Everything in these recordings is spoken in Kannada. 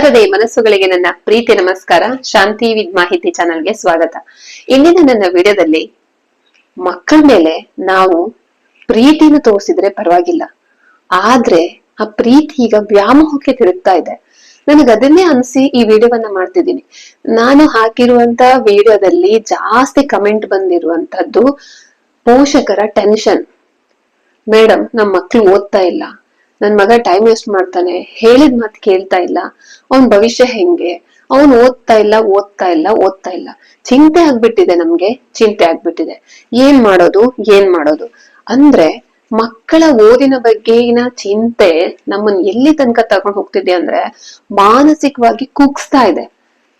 ಶಾರದೆ ಮನಸ್ಸುಗಳಿಗೆ ನನ್ನ ಪ್ರೀತಿ, ನಮಸ್ಕಾರ. ಶಾಂತಿ ವಿದ್ ಮಾಹಿತಿ ಚಾನಲ್ಗೆ ಸ್ವಾಗತ. ಇಂದಿನ ನನ್ನ ವಿಡಿಯೋದಲ್ಲಿ ಮಕ್ಕಳ ಮೇಲೆ ನಾವು ಪ್ರೀತಿನ ತೋರಿಸಿದ್ರೆ ಪರವಾಗಿಲ್ಲ. ಆದ್ರೆ ಆ ಪ್ರೀತಿ ಈಗ ವ್ಯಾಮೋಹಕ್ಕೆ ತಿರುಗ್ತಾ ಇದೆ. ನನಗೆ ಅದನ್ನೇ ಅನ್ಸಿ ಈ ವಿಡಿಯೋವನ್ನ ಮಾಡ್ತಿದ್ದೀನಿ. ನಾನು ಹಾಕಿರುವಂತ ವಿಡಿಯೋದಲ್ಲಿ ಜಾಸ್ತಿ ಕಮೆಂಟ್ ಬಂದಿರುವಂತದ್ದು ಪೋಷಕರ ಟೆನ್ಷನ್. ಮೇಡಮ್ ನಮ್ಮ ಮಕ್ಳು ಓದ್ತಾ ಇಲ್ಲ. ನನ್ ಮಗ ಟೈಮ್ ವೇಸ್ಟ್ ಮಾಡ್ತಾನೆ, ಹೇಳಿದ ಮಾತು ಕೇಳ್ತಾ ಇಲ್ಲ. ಅವನ್ ಭವಿಷ್ಯ ಹೆಂಗೆ? ಅವನ್ ಓದ್ತಾ ಇಲ್ಲ ಓದ್ತಾ ಇಲ್ಲ ಓದ್ತಾ ಇಲ್ಲ. ಚಿಂತೆ ಆಗ್ಬಿಟ್ಟಿದೆ ನಮ್ಗೆ, ಚಿಂತೆ ಆಗ್ಬಿಟ್ಟಿದೆ. ಏನ್ ಮಾಡೋದು ಏನ್ ಮಾಡೋದು? ಅಂದ್ರೆ ಮಕ್ಕಳ ಓದಿನ ಬಗ್ಗೆನ ಚಿಂತೆ ನಮ್ಮನ್ ಎಲ್ಲಿ ತನಕ ತಗೊಂಡ್ ಹೋಗ್ತಿದೆ ಅಂದ್ರೆ ಮಾನಸಿಕವಾಗಿ ಕುಗ್ಸ್ತಾ ಇದೆ.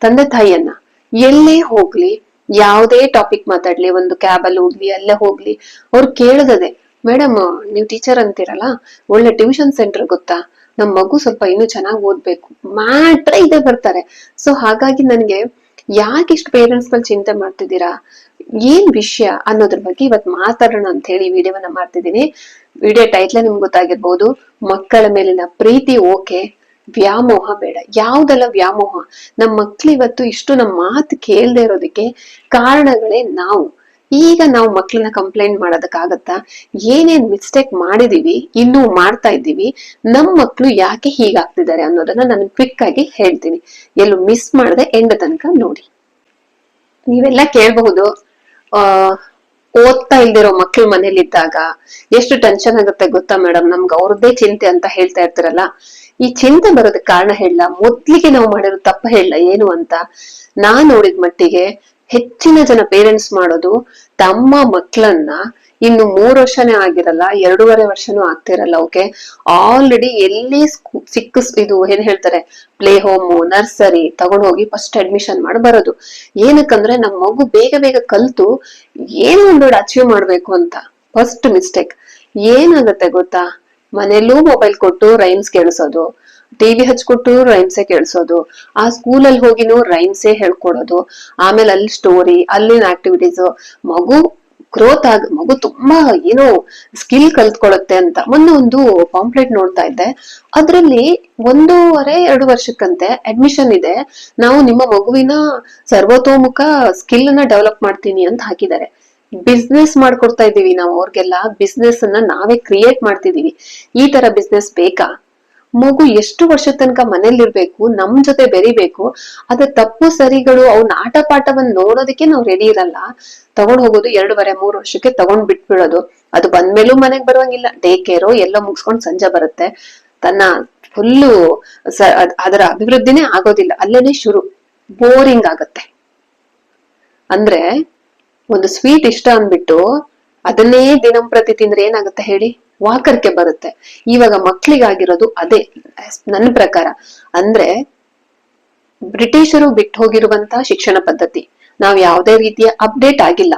ತಂದೆ ತಾಯಿಯನ್ನ, ಎಲ್ಲೇ ಹೋಗ್ಲಿ, ಯಾವುದೇ ಟಾಪಿಕ್ ಮಾತಾಡ್ಲಿ, ಒಂದು ಕ್ಯಾಬ್ ಅಲ್ಲಿ ಹೋಗ್ಲಿ, ಅಲ್ಲೇ ಹೋಗ್ಲಿ, ಅವ್ರು ಕೇಳದದೆ ಮೇಡಮ್, ನೀವು ಟೀಚರ್ ಅಂತೀರಲ್ಲ, ಒಳ್ಳೆ ಟ್ಯೂಷನ್ ಸೆಂಟರ್ ಗೊತ್ತಾ? ನಮ್ ಮಗು ಸ್ವಲ್ಪ ಇನ್ನು ಚೆನ್ನಾಗಿ ಓದ್ಬೇಕು. ಮಾತ್ರ ಇದೆ ಬರ್ತಾರೆ. ಸೊ ಹಾಗಾಗಿ ನನ್ಗೆ ಯಾಕೆ ಇಷ್ಟು ಪೇರೆಂಟ್ಸ್ ಮೇಲೆ ಚಿಂತೆ ಮಾಡ್ತಿದ್ದೀರಾ? ಏನ್ ವಿಷಯ ಅನ್ನೋದ್ರ ಬಗ್ಗೆ ಇವತ್ ಮಾತಾಡೋಣ ಅಂತ ಹೇಳಿ ವಿಡಿಯೋವನ್ನ ಮಾಡ್ತಿದ್ದೀನಿ. ವಿಡಿಯೋ ಟೈಟ್ಲ ನಿಮ್ಗೆ ಗೊತ್ತಾಗಿರ್ಬೋದು. ಮಕ್ಕಳ ಮೇಲಿನ ಪ್ರೀತಿ ಓಕೆ, ವ್ಯಾಮೋಹ ಬೇಡ. ಯಾವ್ದೆಲ್ಲ ವ್ಯಾಮೋಹ? ನಮ್ ಮಕ್ಳು ಇವತ್ತು ಇಷ್ಟು ನಮ್ಮ ಮಾತು ಕೇಳ್ದೆ ಇರೋದಕ್ಕೆ ಕಾರಣಗಳೇ ನಾವು. ಈಗ ನಾವು ಮಕ್ಕಳನ್ನ ಕಂಪ್ಲೇಂಟ್ ಮಾಡೋದಕ್ಕಾಗತ್ತಾ? ಏನೇನ್ ಮಿಸ್ಟೇಕ್ ಮಾಡಿದೀವಿ, ಇನ್ನೂ ಮಾಡ್ತಾ ಇದ್ದೀವಿ, ನಮ್ ಮಕ್ಳು ಯಾಕೆ ಹೀಗಾಗ್ತಿದ್ದಾರೆ ಅನ್ನೋದನ್ನ ನಾನು ಕ್ವಿಕ್ ಆಗಿ ಹೇಳ್ತೀನಿ. ಎಲ್ಲೂ ಮಿಸ್ ಮಾಡದೆ ಎಂಡ್ ತನಕ ನೋಡಿ. ನೀವೆಲ್ಲ ಕೇಳಬಹುದು, ಆ, ಓದ್ತಾ ಇಲ್ದಿರೋ ಮಕ್ಳು ಮನೇಲಿದ್ದಾಗ ಎಷ್ಟು ಟೆನ್ಷನ್ ಆಗುತ್ತೆ ಗೊತ್ತಾ ಮೇಡಮ್ ನಮ್ಗೆ ಅವ್ರದ್ದೇ ಚಿಂತೆ ಅಂತ ಹೇಳ್ತಾ ಇರ್ತಾರಲ್ಲ? ಈ ಚಿಂತೆ ಬರೋದಕ್ಕೆ ಕಾರಣ ಹೇಳ, ಮೊದ್ಲಿಗೆ ನಾವು ಮಾಡಿರೋ ತಪ್ಪ ಹೇಳ, ಏನು ಅಂತ? ನಾನ್ ನೋಡಿದ ಮಟ್ಟಿಗೆ ಹೆಚ್ಚಿನ ಜನ ಪೇರೆಂಟ್ಸ್ ಮಾಡೋದು ತಮ್ಮ ಮಕ್ಕಳನ್ನ ಇನ್ನು ಮೂರ್ ವರ್ಷನೇ ಆಗಿರಲ್ಲ, ಎರಡೂವರೆ ವರ್ಷನೂ ಆಗ್ತಿರಲ್ಲ ಓಕೆ ಆಲ್ರೆಡಿ ಎಲ್ಲಿ ಸ್ಕೂ- ಸಿಕ್ಕ ಇದು ಏನ್ ಹೇಳ್ತಾರೆ? ಪ್ಲೇ ಹೋಮು ನರ್ಸರಿ ತಗೊಂಡು ಹೋಗಿ ಫಸ್ಟ್ ಅಡ್ಮಿಷನ್ ಮಾಡಿ ಬರೋದು. ಏನಕ್ಕಂದ್ರೆ ನಮ್ ಮಗು ಬೇಗ ಬೇಗ ಕಲ್ತು ಏನೋ ಒಂದು ಅಚೀವ್ ಮಾಡ್ಬೇಕು ಅಂತ. ಫಸ್ಟ್ ಮಿಸ್ಟೇಕ್ ಏನಾಗುತ್ತೆ ಗೊತ್ತಾ? ಮನೆಯಲ್ಲೂ ಮೊಬೈಲ್ ಕೊಟ್ಟು ರೈಮ್ಸ್ ಕೇಳಿಸೋದು. ಟಿವಿ ಹಚ್ಕೊಟ್ಟು ರೈಮ್ಸೆ ಕೇಳಿಸೋದು, ಆ ಸ್ಕೂಲಲ್ಲಿ ಹೋಗಿನೂ ರೈಮ್ಸೆ ಹೇಳ್ಕೊಡೋದು, ಆಮೇಲೆ ಅಲ್ಲಿ ಸ್ಟೋರಿ ಅಲ್ಲಿನ ಆಕ್ಟಿವಿಟೀಸ್ ಮಗು ಗ್ರೋತ್ ಆಗ, ಮಗು ತುಂಬಾ ಏನೋ ಸ್ಕಿಲ್ ಕಲ್ತ್ಕೊಳತ್ತೆ ಅಂತ. ಮೊನ್ನೆ ಒಂದು ಪಾಂಪ್ಲೆಟ್ ನೋಡ್ತಾ ಇದ್ದೆ. ಅದ್ರಲ್ಲಿ ಒಂದೂವರೆ, ಎರಡು ವರ್ಷಕ್ಕಂತೆ ಅಡ್ಮಿಷನ್ ಇದೆ. ನಾವು ನಿಮ್ಮ ಮಗುವಿನ ಸರ್ವತೋಮುಖ ಸ್ಕಿಲ್ ಅನ್ನ ಡೆವಲಪ್ ಮಾಡ್ತೀನಿ ಅಂತ ಹಾಕಿದ್ದಾರೆ. ಬಿಸ್ನೆಸ್ ಮಾಡ್ಕೊಡ್ತಾ ಇದ್ದೀವಿ ನಾವು ಅವ್ರಿಗೆಲ್ಲ. ಬಿಸ್ನೆಸ್ ಅನ್ನ ನಾವೇ ಕ್ರಿಯೇಟ್ ಮಾಡ್ತಿದೀವಿ ಈ ತರ ಬಿಸ್ನೆಸ್ ಬೇಕಾ? ಮಗು ಎಷ್ಟು ವರ್ಷ ತನಕ ಮನೇಲಿರ್ಬೇಕು ನಮ್ ಜೊತೆ ಬೆರಿಬೇಕು ಅದ್ರ ತಪ್ಪು ಸರಿಗಳು ಅವ್ನ ಆಟ ಪಾಠವನ್ನ ನೋಡೋದಕ್ಕೆ ನಾವು ರೆಡಿ ಇರಲ್ಲ. ತಗೊಂಡ್ ಹೋಗೋದು ಎರಡೂವರೆ, ಮೂರು ವರ್ಷಕ್ಕೆ ತಗೊಂಡ್ ಬಿಟ್ಬಿಡೋದು. ಅದು ಬಂದ್ಮೇಲೂ ಮನೆಗ್ ಬರುವಂಗಿಲ್ಲ. ಡೇ ಕೇರು ಎಲ್ಲ ಮುಗಿಸ್ಕೊಂಡ್ ಸಂಜೆ ಬರುತ್ತೆ. ತನ್ನ ಫುಲ್ಲು ಅದರ ಅಭಿವೃದ್ಧಿನೇ ಆಗೋದಿಲ್ಲ. ಅಲ್ಲೇನೆ ಶುರು. ಬೋರಿಂಗ್ ಆಗತ್ತೆ. ಅಂದ್ರೆ ಒಂದು ಸ್ವೀಟ್ ಇಷ್ಟ ಅಂದ್ಬಿಟ್ಟು ಅದನ್ನೇ ದಿನಂಪ್ರತಿ ತಿಂದ್ರೆ ಏನಾಗುತ್ತೆ ಹೇಳಿ? ವಾಕರ್ಕೆ ಬರುತ್ತೆ. ಇವಾಗ ಮಕ್ಳಿಗಾಗಿರೋದು ಅದೇ, ನನ್ನ ಪ್ರಕಾರ. ಅಂದ್ರೆ, ಬ್ರಿಟಿಷರು ಬಿಟ್ಟು ಹೋಗಿರುವಂತಹ ಶಿಕ್ಷಣ ಪದ್ಧತಿ. ನಾವ್ ಯಾವುದೇ ರೀತಿಯ ಅಪ್ಡೇಟ್ ಆಗಿಲ್ಲ.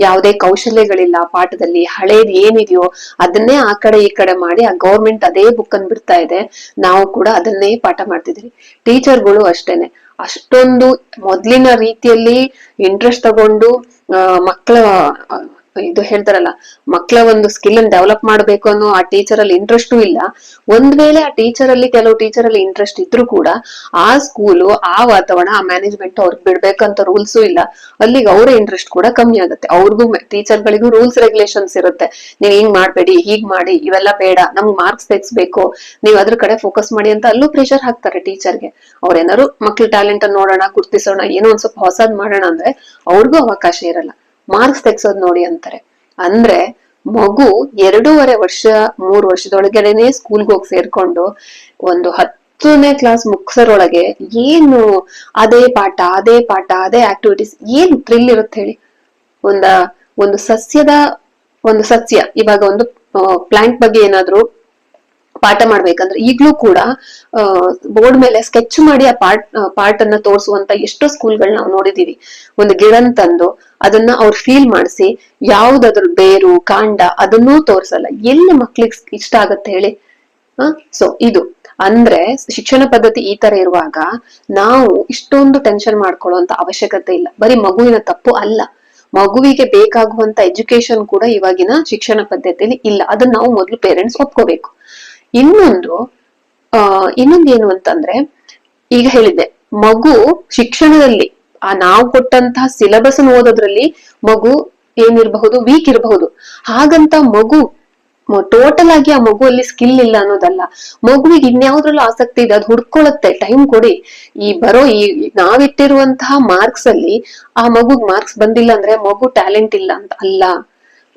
ಯಾವುದೇ ಕೌಶಲ್ಯಗಳಿಲ್ಲ, ಪಾಠದಲ್ಲಿ ಹಳೇದ್ ಏನಿದೆಯೋ ಅದನ್ನೇ ಆ ಕಡೆ ಈ ಕಡೆ ಮಾಡಿ, ಆ ಗೌರ್ಮೆಂಟ್ ಅದೇ ಬುಕ್ ಅನ್ನು ಬಿಡ್ತಾ ಇದೆ, ನಾವು ಕೂಡ ಅದನ್ನೇ ಪಾಠ ಮಾಡ್ತಿದ್ವಿ ಟೀಚರ್ಗಳು ಅಷ್ಟೇನೆ. ಅಷ್ಟೊಂದು ಮೊದ್ಲಿನ ರೀತಿಯಲ್ಲಿ ಇಂಟ್ರೆಸ್ಟ್ ತಗೊಂಡು ಮಕ್ಕಳ ಇದು ಹೇಳ್ತಾರಲ್ಲ ಮಕ್ಕಳ ಒಂದು ಸ್ಕಿಲ್ ಅನ್ನು ಡೆವಲಪ್ ಮಾಡಬೇಕು ಅನ್ನೋ ಆ ಟೀಚರ್ ಅಲ್ಲಿ ಇಂಟ್ರೆಸ್ಟೂ ಇಲ್ಲ. ಒಂದ್ ವೇಳೆ ಆ ಟೀಚರ್ ಅಲ್ಲಿ ಕೆಲವು ಟೀಚರ್ ಅಲ್ಲಿ ಇಂಟ್ರೆಸ್ಟ್ ಇದ್ರೂ ಕೂಡ ಆ ಸ್ಕೂಲು ಆ ವಾತಾವರಣ, ಆ ಮ್ಯಾನೇಜ್ಮೆಂಟ್ ಅವ್ರಿಗೆ ಬಿಡ್ಬೇಕಂತ ರೂಲ್ಸು ಇಲ್ಲ. ಅಲ್ಲಿಗೆ ಅವರ ಇಂಟ್ರೆಸ್ಟ್ ಕೂಡ ಕಮ್ಮಿ ಆಗುತ್ತೆ. ಅವ್ರಿಗೂ ಟೀಚರ್ ಗಳಿಗೂ ರೂಲ್ಸ್ ರೆಗ್ಯುಲೇಷನ್ಸ್ ಇರುತ್ತೆ. ನೀವ್ ಹಿಂಗ್ ಮಾಡ್ಬೇಡಿ, ಹೀಗ್ ಮಾಡಿ, ಇವೆಲ್ಲ ಬೇಡ, ನಮ್ಗ್ ಮಾರ್ಕ್ಸ್ ತೆಗಿಸ್ಬೇಕು, ನೀವ್ ಅದ್ರ ಕಡೆ ಫೋಕಸ್ ಮಾಡಿ ಅಂತ ಅಲ್ಲೂ ಪ್ರೆಷರ್ ಹಾಕ್ತಾರೆ ಟೀಚರ್ಗೆ ಅವ್ರೇನಾದ್ರು ಮಕ್ಳ ಟ್ಯಾಲೆಂಟ್ ಅನ್ನು ನೋಡೋಣ, ಗುರ್ತಿಸೋಣ, ಏನೋ ಒಂದ್ ಸ್ವಲ್ಪ ಹೊಸದ್ ಮಾಡೋಣ ಅಂದ್ರೆ ಅವ್ರಿಗೂ ಅವಕಾಶ ಇರಲ್ಲ. ಮಾರ್ಕ್ಸ್ ತೆಗ್ಸೋದ್ ನೋಡಿ ಅಂತಾರೆ. ಅಂದ್ರೆ ಮಗು ಎರಡೂವರೆ ವರ್ಷ, ಮೂರು ವರ್ಷದೊಳಗಡೆನೆ ಸ್ಕೂಲ್ಗೆ ಹೋಗಿ ಸೇರ್ಕೊಂಡು ಒಂದು ಹತ್ತನೇ ಕ್ಲಾಸ್ ಮುಗ್ಸರೊಳಗೆ ಏನು ಅದೇ ಪಾಠ ಅದೇ ಪಾಠ, ಅದೇ ಆಕ್ಟಿವಿಟೀಸ್ ಏನ್ ಥ್ರಿಲ್ ಇರುತ್ತೆ ಹೇಳಿ? ಒಂದ, ಒಂದು ಸಸ್ಯದ ಒಂದು ಸಸ್ಯ, ಇವಾಗ ಒಂದು ಪ್ಲಾಂಟ್ ಬಗ್ಗೆ ಏನಾದ್ರು ಪಾಠ ಮಾಡ್ಬೇಕಂದ್ರೆ ಈಗ್ಲೂ ಕೂಡ ಬೋರ್ಡ್ ಮೇಲೆ ಸ್ಕೆಚ್ ಮಾಡಿ ಆ ಪಾರ್ಟ್ ಪಾರ್ಟ್ ಅನ್ನ ತೋರಿಸುವಂತ ಎಷ್ಟೋ ಸ್ಕೂಲ್ಗಳು ನಾವು ನೋಡಿದೀವಿ. ಒಂದು ಗಿಡನ್ ತಂದು ಅದನ್ನ ಅವ್ರು ಫೀಲ್ ಮಾಡಿಸಿ ಯಾವ್ದಾದ್ರು ಬೇರು, ಕಾಂಡ ಅದನ್ನೂ ತೋರ್ಸಲ್ಲ. ಎಲ್ಲಿ ಮಕ್ಳಿಗೆ ಇಷ್ಟ ಆಗತ್ತೆ ಹೇಳಿ? ಸೊ ಇದು. ಅಂದ್ರೆ ಶಿಕ್ಷಣ ಪದ್ಧತಿ ಈ ತರ ಇರುವಾಗ ನಾವು ಇಷ್ಟೊಂದು ಟೆನ್ಷನ್ ಮಾಡ್ಕೊಳ್ಳುವಂತ ಅವಶ್ಯಕತೆ ಇಲ್ಲ. ಬರೀ ಮಗುವಿನ ತಪ್ಪು ಅಲ್ಲ. ಮಗುವಿಗೆ ಬೇಕಾಗುವಂತ ಎಜುಕೇಶನ್ ಕೂಡ ಇವಾಗಿನ ಶಿಕ್ಷಣ ಪದ್ಧತಿಯಲ್ಲಿ ಇಲ್ಲ. ಅದನ್ನ ನಾವು ಮೊದಲು ಪೇರೆಂಟ್ಸ್ ಒಪ್ಕೋಬೇಕು. ಇನ್ನೊಂದು, ಆ, ಇನ್ನೊಂದೇನು ಅಂತಂದ್ರೆ ಈಗ ಹೇಳಿದ್ದೆ. ಮಗು ಶಿಕ್ಷಣದಲ್ಲಿ ಆ ನಾವು ಕೊಟ್ಟಂತಹ ಸಿಲೆಬಸ್ ಓದೋದ್ರಲ್ಲಿ ಮಗು ಏನಿರಬಹುದು ವೀಕ್ ಇರಬಹುದು. ಹಾಗಂತ ಮಗು ಟೋಟಲ್ ಆಗಿ ಆ ಮಗುವಲ್ಲಿ ಸ್ಕಿಲ್ ಇಲ್ಲ ಅನ್ನೋದಲ್ಲ. ಮಗುವಿಗೆ ಇನ್ಯಾವುದ್ರಲ್ಲೂ ಆಸಕ್ತಿ ಇದೆ, ಅದು ಹುಡ್ಕೊಳ್ಳುತ್ತೆ ಟೈಮ್ ಕೊಡಿ. ಈ ಬರೋ ಈ ನಾವಿಟ್ಟಿರುವಂತಹ ಮಾರ್ಕ್ಸ್ ಅಲ್ಲಿ ಆ ಮಗುಗ್ ಮಾರ್ಕ್ಸ್ ಬಂದಿಲ್ಲ ಅಂದ್ರೆ ಮಗು ಟ್ಯಾಲೆಂಟ್ ಇಲ್ಲ ಅಂತ ಅಲ್ಲ.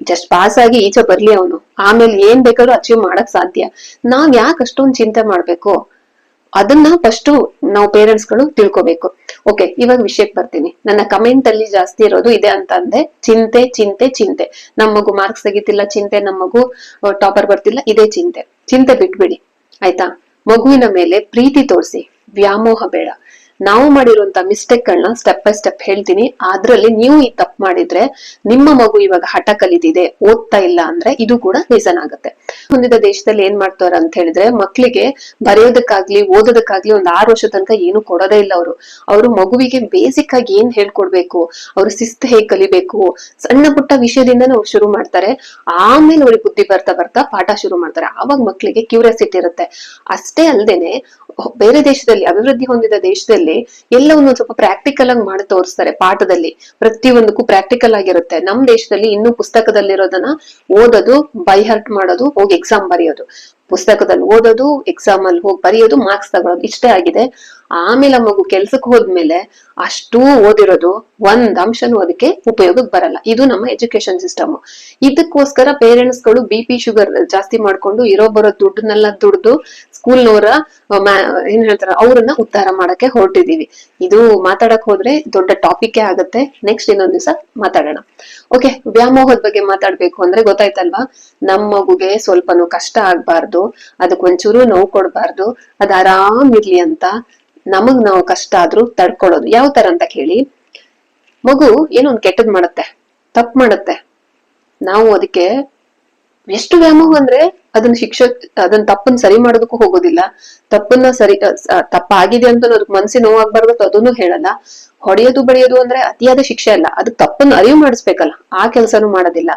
ಜಸ್ಟ್ ಪಾಸ್ ಆಗಿ ಈಚೆ ಬರ್ಲಿ ಅವನು. ಆಮೇಲೆ ಏನ್ ಬೇಕಾದ್ರೂ ಅಚೀವ್ ಮಾಡಕ್ ಸಾಧ್ಯ. ನಾವ್ ಯಾಕೆ ಅಷ್ಟೊಂದ್ ಚಿಂತೆ ಮಾಡ್ಬೇಕು? ಅದನ್ನ ಫಸ್ಟ್ ನಾವು ಪೇರೆಂಟ್ಸ್ಗಳು ತಿಳ್ಕೊಬೇಕು. ಓಕೆ ಇವಾಗ ವಿಷಯಕ್ಕೆ ಬರ್ತೀನಿ. ನನ್ನ ಕಮೆಂಟ್ ಅಲ್ಲಿ ಜಾಸ್ತಿ ಇರೋದು ಇದೆ ಅಂತ ಅಂದ್ರೆ, ಚಿಂತೆ ಚಿಂತೆ ಚಿಂತೆ. ನಮ್ಮ ಮಗು ಮಾರ್ಕ್ಸ್ ತೆಗಿತಿಲ್ಲ, ಚಿಂತೆ ನಮ್ಮ ಮಗು ಟಾಪರ್ ಬರ್ತಿಲ್ಲ, ಇದೇ ಚಿಂತೆ. ಚಿಂತೆ ಬಿಟ್ಬಿಡಿ. ಆಯ್ತಾ? ಮಗುವಿನ ಮೇಲೆ ಪ್ರೀತಿ ತೋರಿಸಿ. ವ್ಯಾಮೋಹ ಬೇಡ. ನಾವು ಮಾಡಿರುವಂತ ಮಿಸ್ಟೇಕ್ ಗಳನ್ನ ಸ್ಟೆಪ್ ಬೈ ಸ್ಟೆಪ್ ಹೇಳ್ತೀನಿ. ಅದ್ರಲ್ಲಿ ನೀವು ಈ ತಪ್ಪು ಮಾಡಿದ್ರೆ ನಿಮ್ಮ ಮಗು ಇವಾಗ ಹಠ ಕಲಿತಿದೆ, ಓದ್ತಾ ಇಲ್ಲ ಅಂದ್ರೆ ಇದು ಕೂಡ ರೀಸನ್ ಆಗುತ್ತೆ ಹೊಂದಿದ ದೇಶದಲ್ಲಿ ಏನ್ ಮಾಡ್ತಾರೆ ಅಂತ ಹೇಳಿದ್ರೆ ಮಕ್ಕಳಿಗೆ ಬರೆಯೋದಕ್ಕಾಗ್ಲಿ, ಓದೋದಕ್ಕಾಗ್ಲಿ ಒಂದ್ ಆರು ವರ್ಷ ತನಕ ಏನು ಕೊಡೋದೇ ಇಲ್ಲ ಅವರು. ಅವರು ಮಗುವಿಗೆ ಬೇಸಿಕ್ ಆಗಿ ಏನ್ ಹೇಳ್ಕೊಡ್ಬೇಕು, ಅವ್ರ ಶಿಸ್ತು ಹೇಗ್ ಕಲಿಬೇಕು, ಸಣ್ಣ ಪುಟ್ಟ ವಿಷಯದಿಂದನೇ ಅವ್ರು ಶುರು ಮಾಡ್ತಾರೆ. ಆಮೇಲೆ ಅವ್ರಿಗೆ ಬುದ್ಧಿ ಬರ್ತಾ ಬರ್ತಾ ಪಾಠ ಶುರು ಮಾಡ್ತಾರೆ. ಆವಾಗ ಮಕ್ಕಳಿಗೆ ಕ್ಯೂರಿಯಾಸಿಟಿ ಇರುತ್ತೆ. ಅಷ್ಟೇ ಅಲ್ದೇನೆ ಬೇರೆ ದೇಶದಲ್ಲಿ, ಅಭಿವೃದ್ಧಿ ಹೊಂದಿದ ದೇಶದಲ್ಲಿ ಎಲ್ಲವನ್ನು ಸ್ವಲ್ಪ ಪ್ರಾಕ್ಟಿಕಲ್ ಆಗಿ ಮಾಡಿ ತೋರಿಸ್ತಾರೆ ಪಾಠದಲ್ಲಿ. ಪ್ರತಿಯೊಂದಕ್ಕೂ ಪ್ರಾಕ್ಟಿಕಲ್ ಆಗಿರುತ್ತೆ. ನಮ್ ದೇಶದಲ್ಲಿ ಇನ್ನೂ ಪುಸ್ತಕದಲ್ಲಿರೋದನ್ನ ಓದೋದು ಬೈ ಹರ್ಟ್ ಮಾಡೋದು, ಹೋಗಿ ಎಕ್ಸಾಮ್ ಬರೆಯೋದು. ಪುಸ್ತಕದಲ್ಲಿ ಓದೋದು ಎಕ್ಸಾಮ್ ಅಲ್ಲಿ ಹೋಗಿ ಬರೆಯೋದು ಮಾರ್ಕ್ಸ್ ತಗೊಳೋದು ಇಷ್ಟೇ ಆಗಿದೆ. ಆಮೇಲೆ ಮಗು ಕೆಲ್ಸಕ್ಕೆ ಹೋದ್ಮೇಲೆ ಅಷ್ಟೂ ಓದಿರೋದು ಒಂದ್ ಅಂಶನೂ ಅದಕ್ಕೆ ಉಪಯೋಗಕ್ಕೆ ಬರಲ್ಲ. ಇದು ನಮ್ಮ ಎಜುಕೇಶನ್ ಸಿಸ್ಟಮ್. ಇದಕ್ಕೋಸ್ಕರ ಪೇರೆಂಟ್ಸ್ಗಳು ಬಿ ಪಿ ಶುಗರ್ ಜಾಸ್ತಿ ಮಾಡ್ಕೊಂಡು ಇರೋ ಬರೋ ದುಡ್ಡನ್ನೆಲ್ಲ ದುಡ್ದು ಸ್ಕೂಲ್ನವರ ಏನ್ ಹೇಳ್ತಾರ, ಅವ್ರನ್ನ ಉದ್ಧಾರ ಮಾಡಕ್ಕೆ ಹೊರಟಿದೀವಿ. ಇದು ಮಾತಾಡಕ್ ಹೋದ್ರೆ ದೊಡ್ಡ ಟಾಪಿಕ್ ಆಗತ್ತೆ. ನೆಕ್ಸ್ಟ್ ಇನ್ನೊಂದ್ ದಿವಸ ಮಾತಾಡೋಣ. ಓಕೆ ವ್ಯಾಮೋಹದ ಬಗ್ಗೆ ಮಾತಾಡ್ಬೇಕು ಅಂದ್ರೆ ಗೊತ್ತಾಯ್ತಲ್ವಾ? ನಮ್ ಮಗುಗೆ ಸ್ವಲ್ಪನೂ ಕಷ್ಟ ಆಗ್ಬಾರ್ದು. ಅದಕ್ಕೊಂಚೂರು ನೋವು ಕೊಡ್ಬಾರ್ದು. ಅದ್ ಆರಾಮ್ ಇರ್ಲಿ ಅಂತ ನಮಗ್ ನಾವು ಕಷ್ಟ ಆದ್ರೂ ತಡ್ಕೊಳ್ಳೋದು. ಯಾವ ತರ ಅಂತ ಕೇಳಿ, ಮಗು ಏನೋ ಒಂದ್ ಕೆಟ್ಟದ್ ಮಾಡುತ್ತೆ, ತಪ್ಪು ಮಾಡುತ್ತೆ. ನಾವು ಅದಕ್ಕೆ ಎಷ್ಟು ವ್ಯಾಮೋಹ ಅಂದ್ರೆ ಅದನ್ನ ಶಿಕ್ಷ ಅದನ್ನ ತಪ್ಪನ್ನ ಸರಿ ಮಾಡೋದಕ್ಕೂ ಹೋಗೋದಿಲ್ಲ. ತಪ್ಪನ್ನ ಸರಿ ತಪ್ಪಾಗಿದೆ ಅಂತ ಅದಕ್ಕೆ ಮನ್ಸಿ ನೋವಾಗ್ಬಾರ್ದು ಅದನ್ನು ಹೇಳಲ್ಲ. ಹೊಡೆಯೋದು, ಬಡಿಯೋದು ಅಂದ್ರೆ ಅತಿಯಾದ ಶಿಕ್ಷೆ ಅಲ್ಲ. ಅದು ತಪ್ಪನ್ನ ಅರಿವು ಮಾಡಿಸ್ಬೇಕಲ್ಲ. ಆ ಕೆಲಸನೂ ಮಾಡೋದಿಲ್ಲ.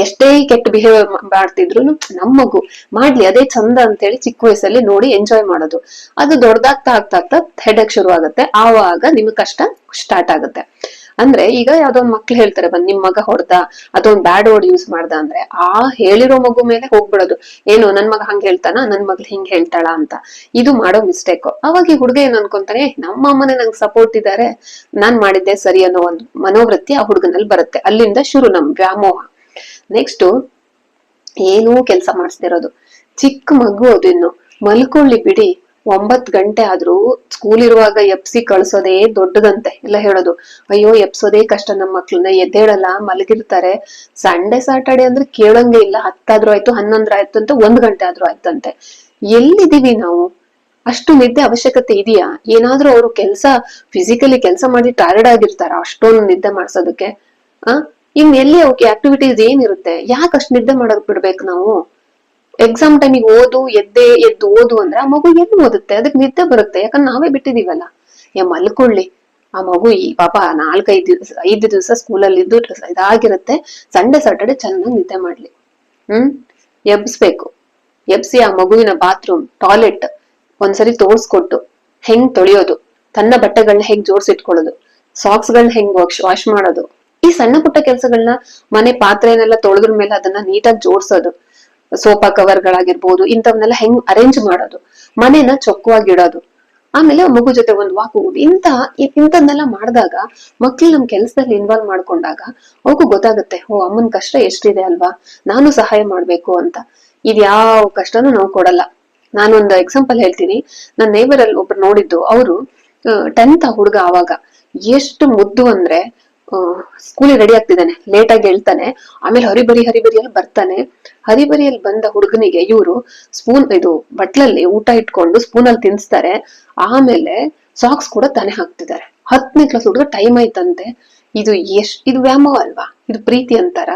ಎಷ್ಟೇ ಕೆಟ್ಟ ಬಿಹೇವ್ ಮಾಡ್ತಿದ್ರು ನಮ್ ಮಗು ಮಾಡ್ಲಿ ಅದೇ ಚಂದ ಅಂತೇಳಿ ಚಿಕ್ಕ ವಯಸ್ಸಲ್ಲಿ ನೋಡಿ ಎಂಜಾಯ್ ಮಾಡೋದು. ಅದು ದೊಡ್ಡದಾಗ್ತಾ ಆಗ್ತಾ ಆಗ್ತಾ ಹೆಡಕ್ ಶುರು ಆಗುತ್ತೆ. ಆವಾಗ ನಿಮ್ಗೆ ಕಷ್ಟ ಸ್ಟಾರ್ಟ್ ಆಗುತ್ತೆ. ಅಂದ್ರೆ ಈಗ ಯಾವ್ದೋ ಒಂದ್ ಮಕ್ಳು ಹೇಳ್ತಾರೆ ಬಂದ್ ನಿಮ್ ಮಗ ಹೊಡ್ದ ಅದೊಂದ್ ಬ್ಯಾಡ್ ವರ್ಡ್ ಯೂಸ್ ಮಾಡ್ದ ಅಂದ್ರೆ ಆ ಹೇಳಿರೋ ಮಗು ಮೇಲೆ ಹೋಗ್ಬಿಡೋದು. ಏನು ನನ್ ಮಗ ಹಂಗ ಹೇಳ್ತಾನ? ನನ್ ಮಗ್ಳು ಹಿಂಗ್ ಹೇಳ್ತಾಳ ಅಂತ. ಇದು ಮಾಡೋ ಮಿಸ್ಟೇಕ್ ಅವಾಗ ಈ ಹುಡುಗ ಏನ್ ಅನ್ಕೊಂತಾನೆ "ಏ, ನಮ್ಮ ಅಮ್ಮನೆ ನಂಗೆ ಸಪೋರ್ಟ್ ಇದ್ದಾರೆ ನಾನ್ ಮಾಡಿದ್ದೆ ಸರಿ ಅನ್ನೋ ಒಂದು ಮನೋವೃತ್ತಿ ಆ ಹುಡುಗನಲ್ಲಿ ಬರುತ್ತೆ. ಅಲ್ಲಿಂದ ಶುರು ನಮ್ ವ್ಯಾಮೋಹ. ನೆಕ್ಸ್ಟ್ ಏನೂ ಕೆಲಸ ಮಾಡಿಸ್ದಿರೋದು ಚಿಕ್ಕ ಮಗು ಅದಿನ್ನು ಮಲ್ಕೊಳ್ಳಿ ಬಿಡಿ. ಒಂಬತ್ ಗಂಟೆ ಆದ್ರೂ ಸ್ಕೂಲ್ ಇರುವಾಗ ಎಪ್ಸಿ ಕಳ್ಸೋದೇ ದೊಡ್ಡದಂತೆ. ಎಲ್ಲ ಹೇಳೋದು, ಅಯ್ಯೋ ಎಪ್ಸೋದೇ ಕಷ್ಟ ನಮ್ಮ ಮಕ್ಳನ್ನ. ಎದ್ದೇಳಲ್ಲ, ಮಲಗಿರ್ತಾರೆ. ಸಂಡೇ ಸಾಟರ್ಡೆ ಅಂದ್ರೆ ಕೇಳಂಗೆ ಇಲ್ಲ. ಹತ್ತಾದ್ರೂ ಆಯ್ತು, ಹನ್ನೊಂದ್ರ ಆಯ್ತು ಅಂತ ಒಂದ್ ಗಂಟೆ ಆದ್ರೂ ಆಯ್ತಂತೆ. ಎಲ್ಲಿದೀವಿ ನಾವು? ಅಷ್ಟು ನಿದ್ದೆ ಅವಶ್ಯಕತೆ ಇದೆಯಾ? ಏನಾದ್ರೂ ಅವರು ಕೆಲಸ ಫಿಸಿಕಲಿ ಕೆಲಸ ಮಾಡಿ ಟೈರ್ಡ್ ಆಗಿರ್ತಾರ? ಅಷ್ಟೊಂದು ನಿದ್ದೆ ಮಾಡ್ಸೋದಕ್ಕೆ, ಆ? ಇನ್ ಎಲ್ಲಿ ಅವಕ್ಕೆ ಆಕ್ಟಿವಿಟೀಸ್ ಏನಿರುತ್ತೆ? ಯಾಕೆ ಅಷ್ಟು ನಿದ್ದೆ ಮಾಡೋಕ್ ಬಿಡ್ಬೇಕು ನಾವು? ಎಕ್ಸಾಮ್ ಟೈಮಿಗೆ ಓದು, ಎದ್ದೆ, ಎದ್ದು ಓದು ಅಂದ್ರೆ ಆ ಮಗು ಎಲ್ಲಿ ಓದುತ್ತೆ? ಅದಕ್ಕೆ ನಿದ್ದೆ ಬರುತ್ತೆ. ಯಾಕಂದ್ರೆ ನಾವೇ ಬಿಟ್ಟಿದೀವಲ್ಲ. ಏ, ಮಲ್ಕೊಳ್ಳಿ. ಆ ಮಗು ಈ ಪಾಪ ನಾಲ್ಕೈದು ದಿವಸ, ಐದು ದಿವಸ ಸ್ಕೂಲಲ್ಲಿ ಇದ್ದು ಇದಾಗಿರುತ್ತೆ. ಸಂಡೇ ಸಾಟರ್ಡೆ ಚೆನ್ನಾಗಿ ನಿದ್ದೆ ಮಾಡ್ಲಿ. ಹ್ಮ್? ಎಬ್ಸ್ಬೇಕು. ಎಬ್ಸಿ ಆ ಮಗುವಿನ ಬಾತ್ರೂಮ್ ಟಾಯ್ಲೆಟ್ ಒಂದ್ಸರಿ ತೋರ್ಸ್ಕೊಟ್ಟು ಹೆಂಗ್ ತೊಳೆಯೋದು? ತನ್ನ ಬಟ್ಟೆಗಳನ್ನ ಹೆಂಗ್ ಜೋಡ್ಸಿಟ್ಕೊಳ್ಳೋದು? ಸಾಕ್ಸ್ ಗಳನ್ನ ಹೆಂಗ್ ವಾಶ್ ಮಾಡೋದು? ಈ ಸಣ್ಣ ಪುಟ್ಟ ಕೆಲಸಗಳನ್ನ ಮನೆ ಪಾತ್ರೆನೆಲ್ಲ ತೊಳೆದ್ರ ಮೇಲೆ ಅದನ್ನ ನೀಟಾಗಿ ಜೋಡ್ಸೋದು. ಸೋಫಾ ಕವರ್ ಗಳಾಗಿರ್ಬೋದು ಇಂಥವನ್ನೆಲ್ಲ ಹೆಂಗ್ ಅರೇಂಜ್ ಮಾಡೋದು. ಮನೇನ ಚೊಕ್ಕವಾಗಿಡೋದು ಆಮೇಲೆ ಮಗು ಜೊತೆ ಒಂದ್ ವಾಕ್ ಹೋಗುದು. ಇಂತ ಇಂಥದ್ನೆಲ್ಲ ಮಾಡಿದಾಗ, ಮಕ್ಳು ನಮ್ ಕೆಲ್ಸದಲ್ಲಿ ಇನ್ವಾಲ್ವ್ ಮಾಡ್ಕೊಂಡಾಗ ಅವಕ್ಕೂ ಗೊತ್ತಾಗುತ್ತೆ, ಓ, ಅಮ್ಮನ್ ಕಷ್ಟ ಎಷ್ಟಿದೆ ಅಲ್ವಾ? ನಾನು ಸಹಾಯ ಮಾಡ್ಬೇಕು ಅಂತ. ಇದ್ ಯಾವ ಕಷ್ಟನೂ ನಾವು ಕೊಡಲ್ಲ. ನಾನೊಂದು ಎಕ್ಸಾಂಪಲ್ ಹೇಳ್ತೀನಿ. ನನ್ನ ನೇಬರ್ ಅಲ್ಲಿ ಒಬ್ರು ನೋಡಿದ್ದು, ಅವರು ಟೆಂತ್ ಹುಡುಗ ಆವಾಗ, ಎಷ್ಟು ಮುದ್ದು ಅಂದ್ರೆ ಸ್ಕೂಲಿಗೆ ರೆಡಿ ಆಗ್ತಿದ್ದಾನೆ. ಲೇಟ್ ಆಗಿ ಹೇಳ್ತಾನೆ. ಆಮೇಲೆ ಹರಿಬರಿ ಹರಿಬರಿಯಲ್ಲಿ ಬರ್ತಾನೆ. ಹರಿಬರಿಯಲ್ಲಿ ಬಂದ ಹುಡುಗನಿಗೆ ಇವರು ಸ್ಪೂನ್ ಇದು ಬಟ್ಲಲ್ಲಿ ಊಟ ಇಟ್ಕೊಂಡು ಸ್ಪೂನ್ ಅಲ್ಲಿ ತಿನ್ಸ್ತಾರೆ. ಆಮೇಲೆ ಸಾಕ್ಸ್ ಕೂಡ ತಾನೇ ಹಾಕ್ತಿದ್ದಾರೆ. ಹತ್ತನೇ ಕ್ಲಾಸ್ ಹುಡುಗ ಟೈಮ್ ಆಯ್ತಂತೆ. ಇದು ಇದು ವ್ಯಾಮೋಹ ಅಲ್ವಾ? ಇದು ಪ್ರೀತಿ ಅಂತಾರ?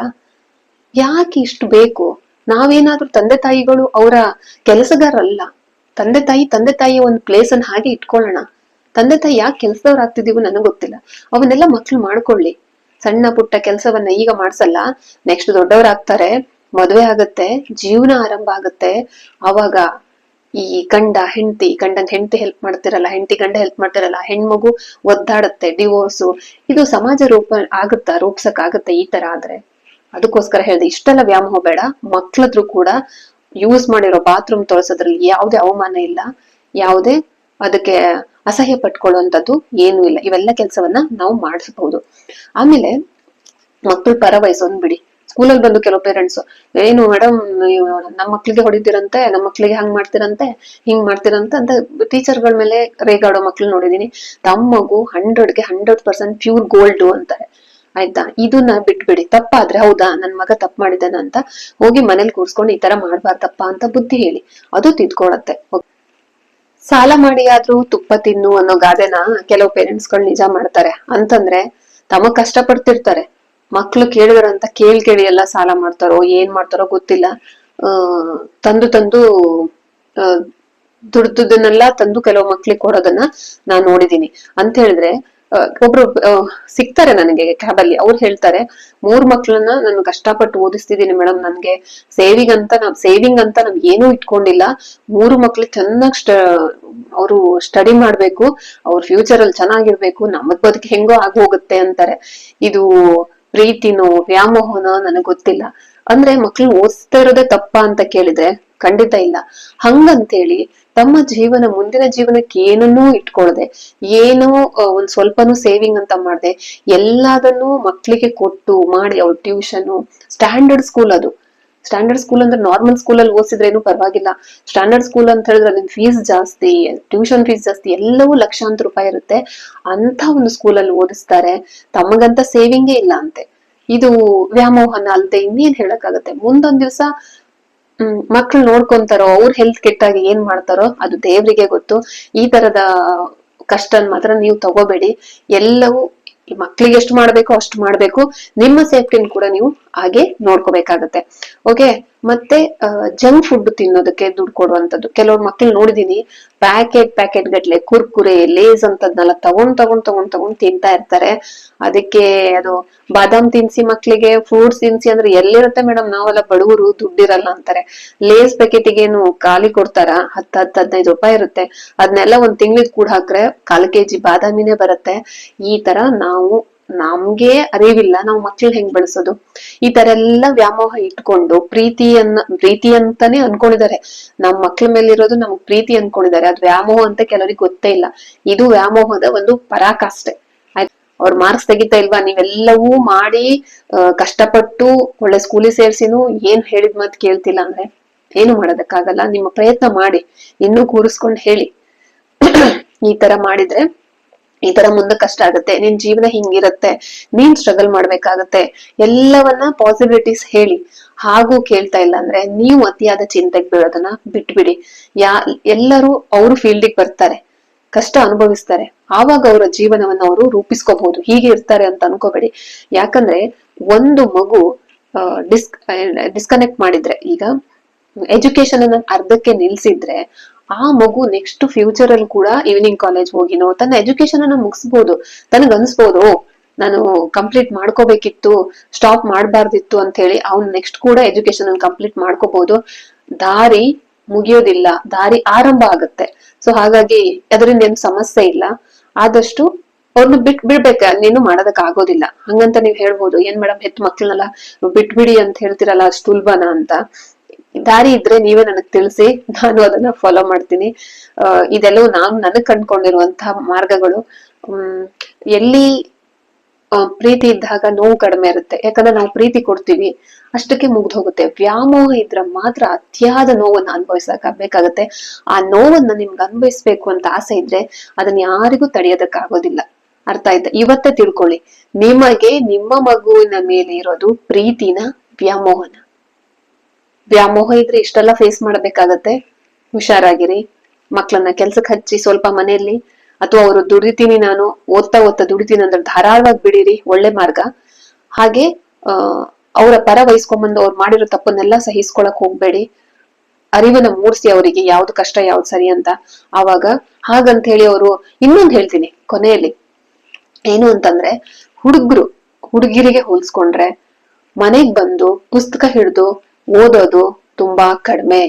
ಯಾಕೆ ಇಷ್ಟು ಬೇಕು? ನಾವೇನಾದ್ರೂ ತಂದೆ ತಾಯಿಗಳು ಅವರ ಕೆಲಸಗಾರಲ್ಲ ತಂದೆ ತಾಯಿ, ತಂದೆ ತಾಯಿಯ ಒಂದು ಪ್ಲೇಸ್ ಅನ್ನ ಹಾಗೆ ಇಟ್ಕೊಳ್ಳೋಣ. ತಂದೆ ತಾಯಿ ಯಾಕೆ ಕೆಲ್ಸದವ್ರು ಆಗ್ತಿದೀವೋ ನನಗೆ ಗೊತ್ತಿಲ್ಲ. ಅವನ್ನೆಲ್ಲ ಮಕ್ಳು ಮಾಡ್ಕೊಳ್ಳಿ. ಸಣ್ಣ ಪುಟ್ಟ ಕೆಲಸವನ್ನ ಈಗ ಮಾಡ್ಸಲ್ಲ. ನೆಕ್ಸ್ಟ್ ದೊಡ್ಡವರಾಗ್ತಾರೆ, ಮದುವೆ ಆಗತ್ತೆ, ಜೀವನ ಆರಂಭ ಆಗತ್ತೆ. ಅವಾಗ ಈ ಗಂಡ, ಹೆಂಡತಿ, ಗಂಡನ್ ಹೆಂಡತಿ ಹೆಲ್ಪ್ ಮಾಡ್ತಿರಲ್ಲ, ಹೆಂಡತಿ ಗಂಡ ಹೆಲ್ಪ್ ಮಾಡ್ತಿರಲ್ಲ, ಹೆಣ್ಮಗು ಒದ್ದಾಡತ್ತೆ ಡಿವೋರ್ಸು ಇದು ಸಮಾಜ ರೂಪ ಆಗುತ್ತಾ ರೂಪ್ಸಕ್ ಆಗುತ್ತೆ ಈ ತರ ಆದ್ರೆ. ಅದಕ್ಕೋಸ್ಕರ ಹೇಳ್ದೆ, ಇಷ್ಟೆಲ್ಲ ವ್ಯಾಮೋಹ ಬೇಡ. ಮಕ್ಳದ್ರು ಕೂಡ ಯೂಸ್ ಮಾಡಿರೋ ಬಾತ್ರೂಮ್ ತೊಳಸೋದ್ರಲ್ಲಿ ಯಾವುದೇ ಅವಮಾನ ಇಲ್ಲ. ಯಾವುದೇ ಅದಕ್ಕೆ ಅಸಹ್ಯ ಪಟ್ಕೊಳ್ಳುವಂಥದ್ದು ಏನೂ ಇಲ್ಲ. ಇವೆಲ್ಲ ಕೆಲಸವನ್ನ ನಾವು ಮಾಡಿಸಬಹುದು. ಆಮೇಲೆ ಮಕ್ಕಳು ಪರ ವಯಸ್ಸು ಬಿಡಿ. ಸ್ಕೂಲಲ್ಲಿ ಬಂದು ಕೆಲವು ಪೇರೆಂಟ್ಸ್ ಏನು ಮೇಡಮ್ ನಮ್ಮ ಮಕ್ಳಿಗೆ ಹೊಡಿತೀರಂತೆ ನಮ್ಮ ಮಕ್ಳಿಗೆ ಹಂಗ್ ಮಾಡ್ತಿರಂತೆ, ಹಿಂಗ್ ಮಾಡ್ತಿರಂತೆ ಅಂತ ಟೀಚರ್ಗಳ ಮೇಲೆ ರೇಗಾಡೋ ಮಕ್ಳು ನೋಡಿದೀನಿ. ತಮ್ಮ ಮಗು ಹಂಡ್ರೆಡ್ಗೆ ಹಂಡ್ರೆಡ್ ಪರ್ಸೆಂಟ್ ಪ್ಯೂರ್ ಗೋಲ್ಡ್ ಅಂತಾರೆ. ಆಯ್ತಾ? ಇದನ್ನ ಬಿಟ್ಬಿಡಿ. ತಪ್ಪಾದ್ರೆ ಹೌದಾ? ನನ್ ಮಗ ತಪ್ಪು ಮಾಡಿದ್ದಾನ ಅಂತ ಹೋಗಿ ಮನೇಲಿ ಕೂರ್ಸ್ಕೊಂಡು ಈ ತರ ಮಾಡ್ಬಾರ್ದಪ್ಪ ಅಂತ ಬುದ್ಧಿ ಹೇಳಿ. ಅದು ತಿದ್ಕೊಳತ್ತೆ. ಸಾಲ ಮಾಡಿ ಆದ್ರೂ ತುಪ್ಪ ತಿನ್ನು ಅನ್ನೋ ಗಾದೆನ ಕೆಲವು ಪೇರೆಂಟ್ಸ್ಗಳು ನಿಜ ಮಾಡ್ತಾರೆ. ಅಂತಂದ್ರೆ ತಮಗ್ ಕಷ್ಟ ಪಡ್ತಿರ್ತಾರೆ ಮಕ್ಳು ಕೇಳಿದ್ರಂತ ಕೇಳ್ ಕೇಳಿ ಎಲ್ಲ ಸಾಲ ಮಾಡ್ತಾರೋ, ಏನ್ ಮಾಡ್ತಾರೋ ಗೊತ್ತಿಲ್ಲ. ಆ, ತಂದು ತಂದು, ಆ ದುಡ್ದನ್ನೆಲ್ಲ ತಂದು ಕೆಲವು ಮಕ್ಳಿಗೆ ಕೊಡೋದನ್ನ ನಾನ್ ನೋಡಿದೀನಿ. ಅಂತ ಹೇಳಿದ್ರೆ ಒಬ್ರು ಸಿಗ್ತಾರೆ ನನಗೆ ಕ್ಯಾಬ್ ಅಲ್ಲಿ. ಅವ್ರು ಹೇಳ್ತಾರೆ, ಮೂರ್ ಮಕ್ಳನ್ನ ನಾನು ಕಷ್ಟಪಟ್ಟು ಓದಿಸ್ತಿದ್ದೀನಿ ಮೇಡಮ್ ನನ್ಗೆ ಸೇವಿಂಗ್ ಅಂತ ನಾವ್ ಸೇವಿಂಗ್ ಅಂತ ನಾವ್ ಏನೂ ಇಟ್ಕೊಂಡಿಲ್ಲ. ಮೂರು ಮಕ್ಳು ಚೆನ್ನಾಗ್ ಅವರು ಸ್ಟಡಿ ಮಾಡ್ಬೇಕು. ಅವ್ರ ಫ್ಯೂಚರ್ ಅಲ್ಲಿ ಚೆನ್ನಾಗಿರ್ಬೇಕು. ನಮಗ್ ಬದುಕು ಹೆಂಗೋ ಆಗ ಹೋಗುತ್ತೆ ಅಂತಾರೆ. ಇದು ಪ್ರೀತಿನೋ, ವ್ಯಾಮೋಹನೋ ನನಗ್ ಗೊತ್ತಿಲ್ಲ. ಅಂದ್ರೆ ಮಕ್ಳು ಓದಿಸ್ತಾ ಇರೋದೇ ತಪ್ಪಾ ಅಂತ ಕೇಳಿದ್ರೆ ಖಂಡಿತ ಇಲ್ಲ. ಹಂಗಂತೇಳಿ ತಮ್ಮ ಜೀವನ, ಮುಂದಿನ ಜೀವನಕ್ಕೆ ಏನನ್ನೂ ಇಟ್ಕೊಳ್ದೆ, ಏನೋ ಒಂದ್ ಸ್ವಲ್ಪನೂ ಸೇವಿಂಗ್ ಅಂತ ಮಾಡ್ದೆ, ಎಲ್ಲದನ್ನೂ ಮಕ್ಳಿಗೆ ಕೊಟ್ಟು ಮಾಡಿ, ಅವ್ರ ಟ್ಯೂಷನ್ ಸ್ಟ್ಯಾಂಡರ್ಡ್ ಸ್ಕೂಲ್ ಅದು. ಸ್ಟ್ಯಾಂಡರ್ಡ್ ಸ್ಕೂಲ್ ಅಂದ್ರೆ ನಾರ್ಮಲ್ ಓದಿಸಿದ್ರೆ ಏನು ಪರವಾಗಿಲ್ಲ. ಸ್ಟ್ಯಾಂಡರ್ಡ್ ಸ್ಕೂಲ್ ಅಂತ ಹೇಳಿದ್ರೆ ಅಲ್ಲಿ ಫೀಸ್ ಜಾಸ್ತಿ ಟ್ಯೂಷನ್ ಫೀಸ್ ಜಾಸ್ತಿ, ಎಲ್ಲವೂ ಲಕ್ಷಾಂತರ ರೂಪಾಯಿ ಇರುತ್ತೆ. ಅಂತ ಒಂದು ಸ್ಕೂಲ್ ಅಲ್ಲಿ ಓದಿಸ್ತಾರೆ, ತಮಗಂತ ಸೇವಿಂಗೇ ಇಲ್ಲ ಅಂತೆ. ಇದು ವ್ಯಾಮೋಹನ ಅಲ್ಲದೆ ಇನ್ನೇನ್ ಹೇಳಕ್ಕಾಗತ್ತೆ? ಮುಂದೊಂದ್ ದಿವ್ಸ ಹ್ಮ್, ಮಕ್ಳು ನೋಡ್ಕೊಂತಾರೋ, ಅವ್ರ ಹೆಲ್ತ್ ಕೆಟ್ಟಾಗಿ ಏನ್ ಮಾಡ್ತಾರೋ ಅದು ದೇವ್ರಿಗೆ ಗೊತ್ತು. ಈ ತರದ ಕಷ್ಟ ಮಾತ್ರ ನೀವು ತಗೋಬೇಡಿ. ಎಲ್ಲವೂ ಮಕ್ಳಿಗೆ ಎಷ್ಟು ಮಾಡ್ಬೇಕು ಅಷ್ಟು ಮಾಡ್ಬೇಕು. ನಿಮ್ಮ ಸೇಫ್ಟಿನ ಕೂಡ ನೀವು ಹಾಗೆ ನೋಡ್ಕೋಬೇಕಾಗತ್ತೆ. ಓಕೆ ಮತ್ತೆ ಜಂಕ್ ಫುಡ್ ತಿನ್ನೋದಕ್ಕೆ ದುಡ್ಡು ಕೊಡುವಂತದ್ದು ಕೆಲವ್ರು ಮಕ್ಕಳು ನೋಡಿದೀನಿ ಪ್ಯಾಕೆಟ್ ಪ್ಯಾಕೆಟ್ ಗಟ್ಲೆ, ಕುರ್ಕುರೆ ಲೇಸ್ ಅಂತದ್ನೆಲ್ಲ ತಗೊಂಡ್ ತಗೊಂಡ್ ತಗೊಂಡ್ ತಗೊಂಡ್ ತಿಂತಾ ಇರ್ತಾರೆ. ಅದಕ್ಕೆ ಅದು ಬಾದಾಮ್ ತಿನ್ಸಿ ಮಕ್ಳಿಗೆ ಫ್ರೂಟ್ಸ್ ತಿನ್ಸಿ ಅಂದ್ರೆ ಎಲ್ಲಿರುತ್ತೆ ಮೇಡಮ್ ನಾವೆಲ್ಲ ಬಡವರು, ದುಡ್ಡಿರಲ್ಲ ಅಂತಾರೆ. ಲೇಸ್ ಪ್ಯಾಕೆಟಿಗೇನು ಖಾಲಿ ಕೊಡ್ತಾರ? ಹತ್ತು ಹತ್ತು, ಹದಿನೈದು ರೂಪಾಯಿ ಇರುತ್ತೆ. ಅದನ್ನೆಲ್ಲ ಒಂದ್ ತಿಂಗ್ಳಿಗೆ ಕೂಡ ಹಾಕ್ರೆ ಕಾಲ್ ಕೆಜಿ ಬಾದಾಮಿನೇ ಬರುತ್ತೆ. ಈ ತರ ನಾವು ನಮ್ಗೆ ಅರಿವಿಲ್ಲ, ನಾವು ಮಕ್ಳು ಹೆಂಗ್ ಬೆಳೆಸೋದು? ಈ ತರ ಎಲ್ಲ ವ್ಯಾಮೋಹ ಇಟ್ಕೊಂಡು ಪ್ರೀತಿಯನ್ನ, ಪ್ರೀತಿ ಅಂತಾನೆ ಅನ್ಕೊಂಡಿದ್ದಾರೆ. ನಮ್ ಮಕ್ಳ ಮೇಲೆ ಇರೋದು ನಮ್ಗ್ ಪ್ರೀತಿ ಅನ್ಕೊಂಡಿದ್ದಾರೆ. ಅದು ವ್ಯಾಮೋಹ ಅಂತ ಕೆಲವರಿಗೆ ಗೊತ್ತೇ ಇಲ್ಲ. ಇದು ವ್ಯಾಮೋಹದ ಒಂದು ಪರಾಕಾಷ್ಟೆ ಅವ್ರ ಮಾರ್ಕ್ಸ್ ತೆಗಿತಾ ಇಲ್ವಾ? ನೀವೆಲ್ಲವೂ ಮಾಡಿ ಕಷ್ಟಪಟ್ಟು ಒಳ್ಳೆ ಸ್ಕೂಲಿಗೆ ಸೇರ್ಸಿನೂ ಏನ್ ಹೇಳಿದ್ ಮತ್ ಕೇಳ್ತಿಲ್ಲ ಅಂದ್ರೆ ಏನು ಮಾಡೋದಕ್ಕಾಗಲ್ಲ. ನಿಮ್ಮ ಪ್ರಯತ್ನ ಮಾಡಿ. ಇನ್ನೂ ಕೂರಿಸ್ಕೊಂಡು ಹೇಳಿ. ಈ ತರ ಮಾಡಿದ್ರೆ ಈ ತರ ಮುಂದೆ ಕಷ್ಟ ಆಗುತ್ತೆ, ನಿನ್ ಜೀವನ ಹಿಂಗಿರತ್ತೆ, ನೀನ್ ಸ್ಟ್ರಗಲ್ ಮಾಡ್ಬೇಕಾಗತ್ತೆ, ಎಲ್ಲವನ್ನ ಪಾಸಿಬಿಲಿಟೀಸ್ ಹೇಳಿ. ಹಾಗೂ ಕೇಳ್ತಾ ಇಲ್ಲ ಅಂದ್ರೆ ನೀವು ಅತಿಯಾದ ಚಿಂತೆಗೆ ಬೀಳೋದನ್ನ ಬಿಟ್ಬಿಡಿ. ಯಾ, ಎಲ್ಲರೂ ಅವ್ರ ಫೀಲ್ಡಿಗೆ ಬರ್ತಾರೆ, ಕಷ್ಟ ಅನುಭವಿಸ್ತಾರೆ, ಆವಾಗ ಅವರ ಜೀವನವನ್ನ ಅವರು ರೂಪಿಸ್ಕೋಬಹುದು, ಹೀಗೆ ಇರ್ತಾರೆ ಅಂತ ಅನ್ಕೋಬೇಡಿ. ಯಾಕಂದ್ರೆ ಒಂದು ಮಗು ಡಿಸ್ ಡಿಸ್ಕನೆಕ್ಟ್ ಮಾಡಿದ್ರೆ, ಈಗ ಎಜುಕೇಶನ್ ಅನ್ನ ಅರ್ಧಕ್ಕೆ ನಿಲ್ಸಿದ್ರೆ ಆ ಮಗು ನೆಕ್ಸ್ಟ್ ಫ್ಯೂಚರ್ ಅಲ್ಲಿ ಕೂಡ ಈವ್ನಿಂಗ್ ಕಾಲೇಜ್ ಹೋಗಿನೋ ತನ್ನ ಎಜುಕೇಶನ್ ಅನ್ನ ಮುಗಿಸ್ಬೋದು ತನಗ್ ಅನ್ಸ್ಬೋದು ನಾನು ಕಂಪ್ಲೀಟ್ ಮಾಡ್ಕೋಬೇಕಿತ್ತು ಸ್ಟಾಪ್ ಮಾಡಬಾರ್ದಿತ್ತು ಅಂತ ಹೇಳಿ ಅವ್ನ್ ನೆಕ್ಸ್ಟ್ ಕೂಡ ಎಜುಕೇಶನ್ ಅನ್ನು ಕಂಪ್ಲೀಟ್ ಮಾಡ್ಕೋಬಹುದು ದಾರಿ ಮುಗಿಯೋದಿಲ್ಲ, ದಾರಿ ಆರಂಭ ಆಗುತ್ತೆ. ಸೊ ಹಾಗಾಗಿ ಅದರಿಂದ ಏನು ಸಮಸ್ಯೆ ಇಲ್ಲ. ಆದಷ್ಟು ಅವ್ರನ್ನ ಬಿಟ್, ಬಿಡ್ಬೇಕ, ನೀನು ಮಾಡೋದಕ್ ಆಗೋದಿಲ್ಲ ಹಂಗಂತ ನೀವ್ ಹೇಳ್ಬೋದು, ಏನ್ ಮೇಡಮ್ ಹೆತ್ ಮಕ್ಳನ್ನೆಲ್ಲ ಬಿಟ್ಬಿಡಿ ಅಂತ ಹೇಳ್ತಿರಲ್ಲ ಸುಲ್ಭನಾ ಅಂತ. ದಾರಿ ಇದ್ರೆ ನೀವೇ ನನಗ್ ತಿಳಿಸಿ, ನಾನು ಅದನ್ನ ಫಾಲೋ ಮಾಡ್ತೀನಿ. ಅಹ್ ಇದೆಲ್ಲವೂ ನಾನು ನನಗ್ ಕಂಡ್ಕೊಂಡಿರುವಂತಹ ಮಾರ್ಗಗಳು. ಹ್ಮ್, ಎಲ್ಲಿ ಪ್ರೀತಿ ಇದ್ದಾಗ ನೋವು ಕಡಿಮೆ ಇರುತ್ತೆ. ಯಾಕಂದ್ರೆ ನಾವು ಪ್ರೀತಿ ಕೊಡ್ತೀವಿ, ಅಷ್ಟಕ್ಕೆ ಮುಗ್ದು ಹೋಗುತ್ತೆ. ವ್ಯಾಮೋಹ ಇದ್ರ ಮಾತ್ರ ಅತಿಯಾದ ನೋವನ್ನ ಅನುಭವಿಸಕ್ ಬೇಕಾಗತ್ತೆ ಆ ನೋವನ್ನ ನಿಮ್ಗೆ ಅನ್ಭವಿಸ್ಬೇಕು ಅಂತ ಆಸೆ ಇದ್ರೆ ಅದನ್ನ ಯಾರಿಗೂ ತಡೆಯೋದಕ್ಕಾಗೋದಿಲ್ಲ ಅರ್ಥ ಆಯ್ತಾ? ಇವತ್ತೇ ತಿಳ್ಕೊಳ್ಳಿ. ನಿಮಗೆ ನಿಮ್ಮ ಮಗುವಿನ ಮೇಲೆ ಇರೋದು ಪ್ರೀತಿನ ವ್ಯಾಮೋಹನ. ವ್ಯಾಮೋಹ ಇದ್ರೆ ಇಷ್ಟೆಲ್ಲ ಫೇಸ್ ಮಾಡಬೇಕಾಗತ್ತೆ. ಹುಷಾರಾಗಿರಿ. ಮಕ್ಕಳನ್ನ ಕೆಲ್ಸಕ್ಕೆ ಹಚ್ಚಿ ಸ್ವಲ್ಪ ಮನೆಯಲ್ಲಿ ಅಥವಾ ಅವರು ದುಡಿತೀನಿ ನಾನು, ಓದ್ತಾ ಓದ್ತಾ ದುಡಿತೀನಿ ಅಂದ್ರೆ ಧಾರಾಳವಾಗಿ ಬಿಡಿರಿ, ಒಳ್ಳೆ ಮಾರ್ಗ. ಹಾಗೆ ಅವರ ಪರ ವಹಿಸ್ಕೊಂಬಂದು ಅವ್ರು ಮಾಡಿರೋ ತಪ್ಪನ್ನೆಲ್ಲ ಸಹಿಸ್ಕೊಳಕ್ ಹೋಗ್ಬೇಡಿ. ಅರಿವನ್ನ ಮೂಡಿಸಿ ಅವರಿಗೆ ಯಾವ್ದು ಕಷ್ಟ, ಯಾವ್ದು ಸರಿ ಅಂತ. ಆವಾಗ ಹಾಗಂತ ಹೇಳಿ ಅವರು ಇನ್ನೊಂದು ಹೇಳ್ತೀನಿ ಕೊನೆಯಲ್ಲಿ. ಏನು ಅಂತಂದ್ರೆ, ಹುಡುಗರು ಹುಡುಗಿರಿಗೆ ಹೋಲ್ಸ್ಕೊಂಡ್ರೆ ಮನೆಗ್ ಬಂದು ಪುಸ್ತಕ ಹಿಡಿದು ಓದೋದು ತುಂಬಾ ಕಡಿಮೆ.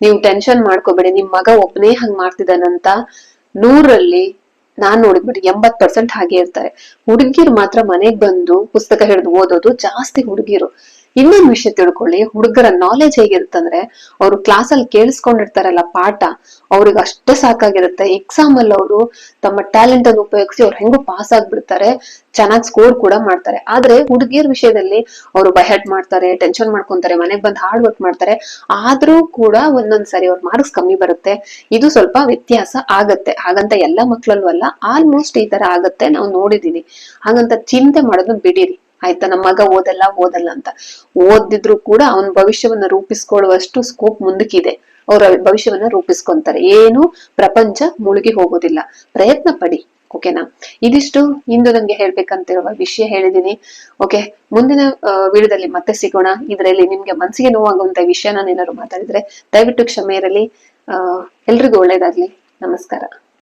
ನೀವು ಟೆನ್ಷನ್ ಮಾಡ್ಕೋಬೇಡಿ, ನಿಮ್ ಮಗ ಒಬ್ನೇ ಹಂಗ್ ಮಾಡ್ತಿದ್ದಾನಂತ ನೂರಲ್ಲಿ ನಾನ್ ನೋಡಿದ್ಬಿಟ್ಟು ಎಂಬತ್ ಪರ್ಸೆಂಟ್ ಹಾಗೆ ಇರ್ತಾರೆ. ಹುಡುಗಿರು ಮಾತ್ರ ಮನೆಗ್ ಬಂದು ಪುಸ್ತಕ ಹಿಡಿದು ಓದೋದು ಜಾಸ್ತಿ ಹುಡುಗಿರು. ಇನ್ನೊಂದು ವಿಷಯ ತಿಳ್ಕೊಳ್ಳಿ. ಹುಡುಗರ ನಾಲೆಜ್ ಹೇಗಿರುತ್ತಂದ್ರೆ, ಅವರು ಕ್ಲಾಸ್ ಅಲ್ಲಿ ಕೇಳಿಸ್ಕೊಂಡಿರ್ತಾರಲ್ಲ ಪಾಠ, ಅವ್ರಿಗೆ ಅಷ್ಟೇ ಸಾಕಾಗಿರುತ್ತೆ. ಎಕ್ಸಾಮ್ ಅಲ್ಲಿ ಅವರು ತಮ್ಮ ಟ್ಯಾಲೆಂಟ್ ಅನ್ನು ಉಪಯೋಗಿಸಿ ಅವ್ರು ಹೆಂಗೋ ಪಾಸ್ ಆಗ್ಬಿಡ್ತಾರೆ. ಚೆನ್ನಾಗಿ ಸ್ಕೋರ್ ಕೂಡ ಮಾಡ್ತಾರೆ. ಆದ್ರೆ ಹುಡುಗಿಯರ ವಿಷಯದಲ್ಲಿ ಅವರು ಬೈಹೆಟ್ ಮಾಡ್ತಾರೆ ಟೆನ್ಷನ್ ಮಾಡ್ಕೊಂತಾರೆ, ಮನೆಗ್ ಬಂದು ಹಾರ್ಡ್ ವರ್ಕ್ ಮಾಡ್ತಾರೆ. ಆದ್ರೂ ಕೂಡ ಒಂದೊಂದ್ ಸರಿ ಅವ್ರ ಮಾರ್ಕ್ಸ್ ಕಮ್ಮಿ ಬರುತ್ತೆ. ಇದು ಸ್ವಲ್ಪ ವ್ಯತ್ಯಾಸ ಆಗತ್ತೆ. ಹಾಗಂತ ಎಲ್ಲ ಮಕ್ಳಲ್ಲೂ ಅಲ್ಲ ಆಲ್ಮೋಸ್ಟ್ ಈ ತರ ಆಗತ್ತೆ. ನಾವು ನೋಡಿದೀವಿ. ಹಾಗಂತ ಚಿಂತೆ ಮಾಡೋದನ್ನ ಬಿಡಿರಿ. ಆಯ್ತಾ ನಮ್ಮ ಮಗ ಓದಲ್ಲ ಓದಲ್ಲ ಅಂತ. ಓದಿದ್ರು ಕೂಡ ಅವನ ಭವಿಷ್ಯವನ್ನ ರೂಪಿಸ್ಕೊಳ್ಳುವಷ್ಟು ಸ್ಕೋಪ್ ಮುಂದಕ್ಕಿದೆ. ಅವರ ಭವಿಷ್ಯವನ್ನ ರೂಪಿಸ್ಕೊಂತಾರೆ. ಏನು? ಪ್ರಪಂಚ ಮುಳುಗಿ ಹೋಗೋದಿಲ್ಲ. ಪ್ರಯತ್ನ ಪಡಿ ಓಕೆನಾ ಇದಿಷ್ಟು. ಇಂದು ನಂಗೆ ಹೇಳ್ಬೇಕಂತಿರುವ ವಿಷಯ ಹೇಳಿದೀನಿ. ಓಕೆ ಮುಂದಿನ ವಿಡಿಯೋದಲ್ಲಿ ಮತ್ತೆ ಸಿಗೋಣ. ಇದರಲ್ಲಿ ನಿಮ್ಗೆ ಮನಸ್ಸಿಗೆ ನೋವಾಗುವಂತ ವಿಷಯ ನಾನು ಏನಾದ್ರು ಮಾತಾಡಿದ್ರೆ ದಯವಿಟ್ಟು ಕ್ಷಮೆ ಇರಲಿ. ಆ, ಎಲ್ರಿಗೂ ಒಳ್ಳೇದಾಗ್ಲಿ. ನಮಸ್ಕಾರ.